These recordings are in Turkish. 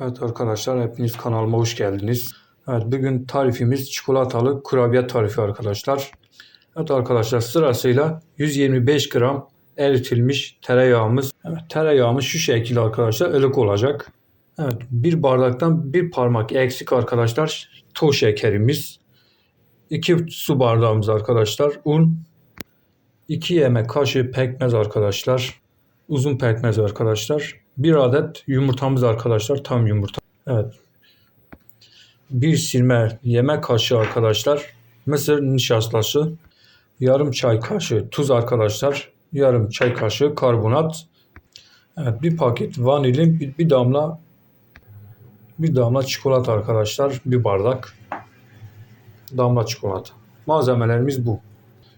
Evet arkadaşlar hepiniz kanalıma hoş geldiniz. Evet bugün tarifimiz çikolatalı kurabiye tarifi arkadaşlar. Evet arkadaşlar sırasıyla 125 gram eritilmiş tereyağımız. Evet tereyağımız şu şekilde arkadaşlar ılık olacak. Evet bir bardaktan bir parmak eksik arkadaşlar toz şekerimiz. 2 su bardağımız arkadaşlar un. 2 yemek kaşığı pekmez arkadaşlar. Uzun pekmez arkadaşlar. Bir adet yumurtamız arkadaşlar. Tam yumurta. Evet. Bir silme yemek kaşığı arkadaşlar. Mısır nişastası. Yarım çay kaşığı tuz arkadaşlar. Yarım çay kaşığı karbonat. Evet, bir paket vanilin bir, bir damla bir damla çikolata arkadaşlar. Bir bardak damla çikolata. Malzemelerimiz bu.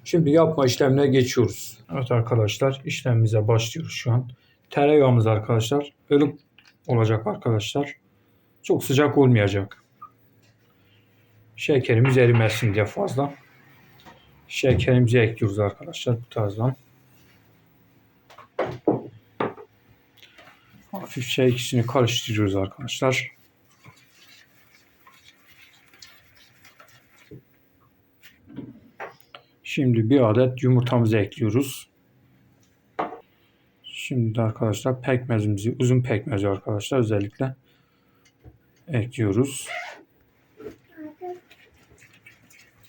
Şimdi yapma işlemine geçiyoruz. Evet arkadaşlar işlemimize başlıyoruz şu an. Tereyağımız arkadaşlar ılık olacak arkadaşlar. Çok sıcak olmayacak. Şekerimiz erimesin diye fazla. Şekerimizi ekliyoruz arkadaşlar bu tarzdan. Hafifçe ikisini karıştırıyoruz arkadaşlar. Şimdi bir adet yumurtamızı ekliyoruz. Şimdi arkadaşlar pekmezimizi, uzun pekmezi arkadaşlar özellikle ekliyoruz.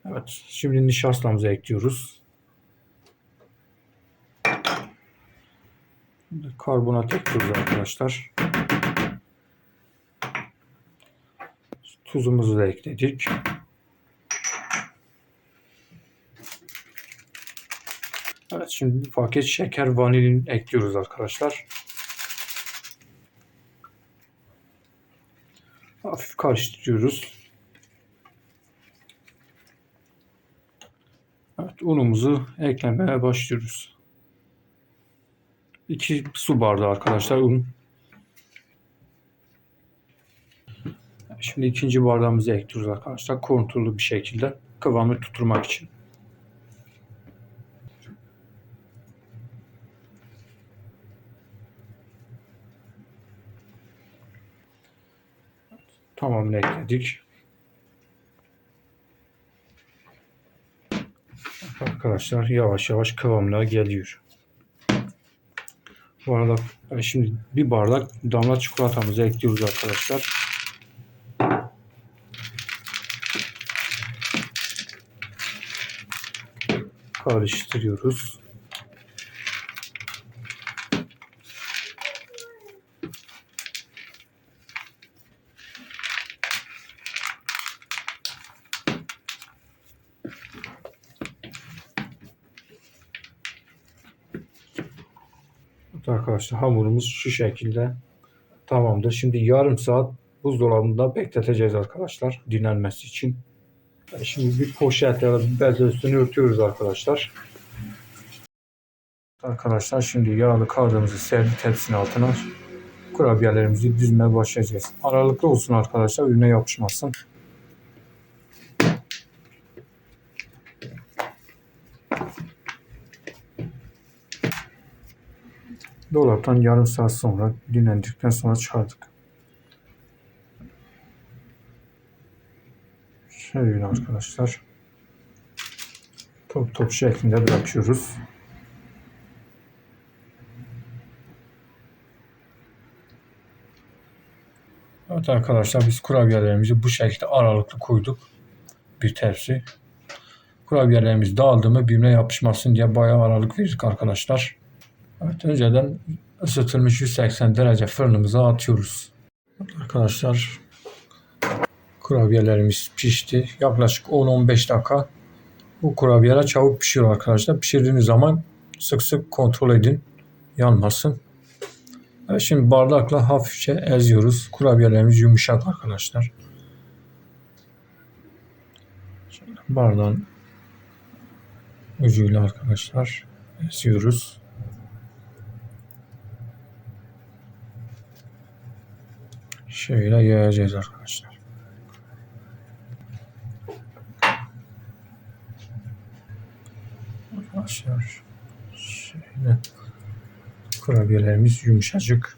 Evet, şimdi nişastamızı ekliyoruz. Karbonat ekliyoruz arkadaşlar. Tuzumuzu da ekledik. Şimdi bir paket şeker vanilin ekliyoruz arkadaşlar. Hafif karıştırıyoruz. Evet unumuzu eklemeye başlıyoruz. 2 su bardağı arkadaşlar un. Şimdi ikinci bardağımızı ekliyoruz arkadaşlar. Kontrollü bir şekilde kıvamı tutturmak için. Tamamını ekledik. Arkadaşlar yavaş yavaş kıvamına geliyor. Bu arada e, şimdi bir bardak damla çikolatamızı ekliyoruz arkadaşlar. Karıştırıyoruz. Evet arkadaşlar hamurumuz şu şekilde tamamdır. Şimdi yarım saat buzdolabında bekleteceğiz arkadaşlar dinlenmesi için. Şimdi bir poşet ya da bir bezle üstünü örtüyoruz arkadaşlar. Arkadaşlar şimdi yağlı kağıdımızı serdik tepsinin altına kurabiyelerimizi düzmeye başlayacağız. Aralıklı olsun arkadaşlar ürüne yapışmasın. Dolaptan yarım saat sonra dinlendikten sonra çıkardık. Şöyle arkadaşlar. Top top şeklinde bırakıyoruz. Evet arkadaşlar biz kurabiyelerimizi bu şekilde aralıklı koyduk. Bir tepsi. Kurabiyelerimiz dağıldı mı birbirine yapışmasın diye bayağı aralık verdik arkadaşlar. Evet, önceden ısıtılmış 180 derece fırınımıza atıyoruz. Arkadaşlar kurabiyelerimiz pişti. Yaklaşık 10-15 dakika bu kurabiyeler çabuk pişiyor arkadaşlar. Pişirdiğiniz zaman sık sık kontrol edin. Yanmasın. Evet, şimdi bardakla hafifçe eziyoruz. Kurabiyelerimiz yumuşak arkadaşlar. Şöyle bardağın ucuyla arkadaşlar eziyoruz. Şöyle yayacağız arkadaşlar. Arkadaşlar şöyle kurabiyelerimiz yumuşacık.